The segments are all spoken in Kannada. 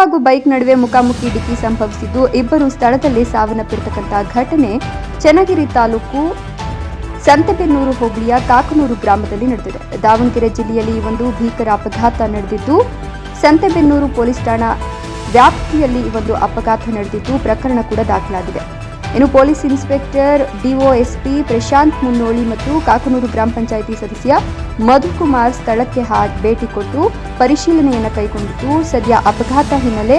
ಹಾಗೂ ಬೈಕ್ ನಡುವೆ ಮುಖಾಮುಖಿ ಡಿಕ್ಕಿ ಸಂಭವಿಸಿದ್ದು, ಇಬ್ಬರು ಸ್ಥಳದಲ್ಲಿ ಸಾವನ್ನಪ್ಪಿರತಕ್ಕಂತಹ ಘಟನೆ ಚನ್ನಗಿರಿ ತಾಲೂಕು ಸಂತೆಬೆನ್ನೂರು ಹೋಬಳಿಯ ಕಾಕನೂರು ಗ್ರಾಮದಲ್ಲಿ ನಡೆದಿದೆ. ದಾವಣಗೆರೆ ಜಿಲ್ಲೆಯಲ್ಲಿ ಈ ಒಂದು ಭೀಕರ ಅಪಘಾತ ನಡೆದಿದ್ದು, ಸಂತೆಬೆನ್ನೂರು ಪೊಲೀಸ್ ಠಾಣಾ ವ್ಯಾಪ್ತಿಯಲ್ಲಿ ಈ ಒಂದು ಅಪಘಾತ ನಡೆದಿದ್ದು, ಪ್ರಕರಣ ಕೂಡ ದಾಖಲಾಗಿದೆ. ಇನ್ನು police inspector DOSP Prashanth Munnoli ಮತ್ತು ಕಾಕನೂರು ಗ್ರಾಮ ಪಂಚಾಯಿತಿ ಸದಸ್ಯ ಮಧುಕುಮಾರ್ ಸ್ಥಳಕ್ಕೆ ಭೇಟಿ ಕೊಟ್ಟು ಪರಿಶೀಲನೆಯನ್ನು ಕೈಗೊಂಡಿದ್ದು, ಸದ್ಯ ಅಪಘಾತ ಹಿನ್ನೆಲೆ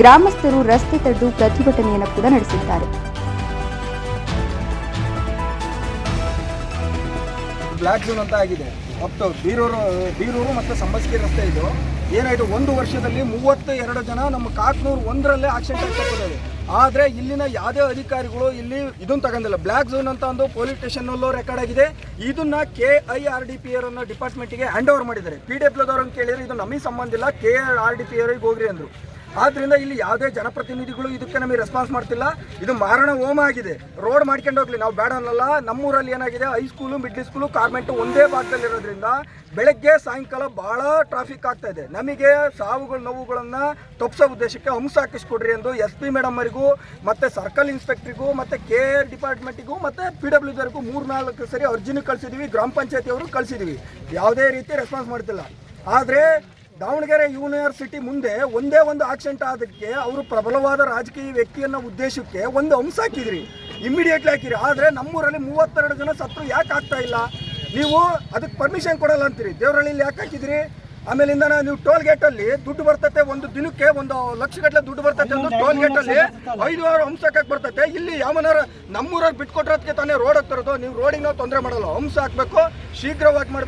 ಗ್ರಾಮಸ್ಥರು ರಸ್ತೆ ತಡೆದು ಪ್ರತಿಭಟನೆಯನ್ನು ಕೂಡ ನಡೆಸಿದ್ದಾರೆ. ಬ್ಲಾಕ್ ಝೋನ್ ಅಂತ ಆಗಿದೆ. ಮತ್ತು ಬೀರೂರು ಬೀರೂರು ಮತ್ತು ಸಂಬಸ್ಕಿ ರಸ್ತೆ ಇದು. ಏನಾಯಿತು? ಒಂದು ವರ್ಷದಲ್ಲಿ ಮೂವತ್ತು ಎರಡು ಜನ ನಮ್ಮ ಕಾಕ್ನೂರು ಒಂದರಲ್ಲೇ ಆಕ್ಸಿಡೆಂಟ್ ಆಗ್ತದೆ ಆದರೆ ಇಲ್ಲಿನ ಯಾವುದೇ ಅಧಿಕಾರಿಗಳು ಇಲ್ಲಿ ಇದನ್ನು ತಗೊಂಡಿಲ್ಲ. ಬ್ಲ್ಯಾಕ್ ಝೋನ್ ಅಂತ ಒಂದು ಪೊಲೀಸ್ ಸ್ಟೇಷನ್ನಲ್ಲೂ ರೆಕಾರ್ಡ್ ಆಗಿದೆ. ಇದನ್ನ K I R D P ಅನ್ನೋ ಡಿಪಾರ್ಟ್ಮೆಂಟ್ಗೆ ಹ್ಯಾಂಡ್ ಓವರ್ ಮಾಡಿದ್ದಾರೆ. ಪಿ ಡಬ್ಲ್ಯೂದವ್ರನ್ನ ಕೇಳಿದ್ರೆ ಇದು ನಮಗೆ ಸಂಬಂಧ ಇಲ್ಲ. ಕೆ ಆರ್ ಡಿ ಪಿ ಆರ್ಗೆ ಹೋಗ್ರಿ ಅಂದರು. ಆದ್ರಿಂದ ಇಲ್ಲಿ ಯಾವುದೇ ಜನಪ್ರತಿನಿಧಿಗಳು ಇದಕ್ಕೆ ನಮಗೆ ರೆಸ್ಪಾನ್ಸ್ ಮಾಡ್ತಿಲ್ಲ. ಇದು ಮಾರಣ ಹೋಮ ಆಗಿದೆ. ರೋಡ್ ಮಾಡ್ಕೊಂಡು ಹೋಗ್ಲಿ. ನಾವು ಬೇಡ ಅನ್ನಲ್ಲ. ನಮ್ಮೂರಲ್ಲಿ ಏನಾಗಿದೆ? ಹೈಸ್ಕೂಲು ಮಿಡ್ಲ್ ಸ್ಕೂಲು ಕಾರ್ಮೆಂಟು ಒಂದೇ ಭಾಗದಲ್ಲಿರೋದ್ರಿಂದ ಬೆಳಗ್ಗೆ, ಸಾಯಂಕಾಲ ಭಾಳ ಟ್ರಾಫಿಕ್ ಆಗ್ತಾ ಇದೆ. ನಮಗೆ ಸಾವುಗಳು, ನೋವುಗಳನ್ನು ತಪ್ಪಿಸೋ ಉದ್ದೇಶಕ್ಕೆ ಹಂಸ ಹಾಕಿಸ್ಕೊಡ್ರಿ ಎಂದು ಎಸ್ ಪಿ ಮೇಡಮ್ ಅವರಿಗೂ, ಮತ್ತು ಸರ್ಕಲ್ ಇನ್ಸ್ಪೆಕ್ಟ್ರಿಗೂ ಮತ್ತು ಕೆ ಆರ್ ಡಿಪಾರ್ಟ್ಮೆಂಟಿಗೂ ಮತ್ತು ಪಿ ಡಬ್ಲ್ಯೂ ಜರ್ಗೂ ಮೂರು ನಾಲ್ಕು ಸರಿ ಅರ್ಜಿನೂ ಕಳಿಸಿದ್ದೀವಿ ಗ್ರಾಮ ಪಂಚಾಯತಿಯವರು ಕಳಿಸಿದ್ವಿ. ಯಾವುದೇ ರೀತಿ ರೆಸ್ಪಾನ್ಸ್ ಮಾಡ್ತಿಲ್ಲ. ಆದರೆ ದಾವಣಗೆರೆ ಯೂನಿವರ್ಸಿಟಿ ಮುಂದೆ ಒಂದೇ ಒಂದು ಆಕ್ಸಿಡೆಂಟ್ ಆದಕ್ಕೆ ಅವರು ಪ್ರಬಲವಾದ ರಾಜಕೀಯ ವ್ಯಕ್ತಿಯನ್ನ ಉದ್ದೇಶಕ್ಕೆ ಒಂದು ಅಂಶ ಹಾಕಿದ್ರಿ. ಇಮ್ಮಿಡಿಯೇಟ್ಲಿ ಹಾಕಿರಿ. ಆದರೆ ನಮ್ಮೂರಲ್ಲಿ ಮೂವತ್ತೆರಡು ಜನ ಸತ್ರು ಯಾಕೆ ಆಗ್ತಾ ಇಲ್ಲ? ನೀವು ಅದಕ್ಕೆ ಪರ್ಮಿಷನ್ ಕೊಡಲ್ಲ ಅಂತೀರಿ. ದೇವರಳ್ಳಿಲಿ ಯಾಕೆ ಹಾಕಿದ್ರಿ? ಆಮೇಲಿಂದ ನೀವು ಟೋಲ್ ಗೇಟ್ ಅಲ್ಲಿ ದುಡ್ಡು ಬರ್ತತೆ ಒಂದು ದಿನಕ್ಕೆ ಒಂದು ಲಕ್ಷ ಗಟ್ಟಲೆ ದುಡ್ಡು ಬರ್ತತೆ ಒಂದು ಟೋಲ್ ಗೇಟ್ ಅಲ್ಲಿ ಐದು ಆರು ಹಂಸ ಹಾಕಕ್ ಬರ್ತತೆ. ಇಲ್ಲಿ ಯಾವನಾರ ನಮ್ಮೂರಲ್ಲಿ ಬಿಟ್ಕೊಟ್ರೋದಕ್ಕೆ ತಾನೇ ರೋಡ್ ಹಾಕ್ತಿರೋದು ನೀವು ರೋಡಿಗೆ ನಾವು ತೊಂದರೆ ಮಾಡಲ್ಲ. ಹಂಸ ಹಾಕ್ಬೇಕು. ಶೀಘ್ರವಾಗಿ ಮಾಡ್ಬೇಕು.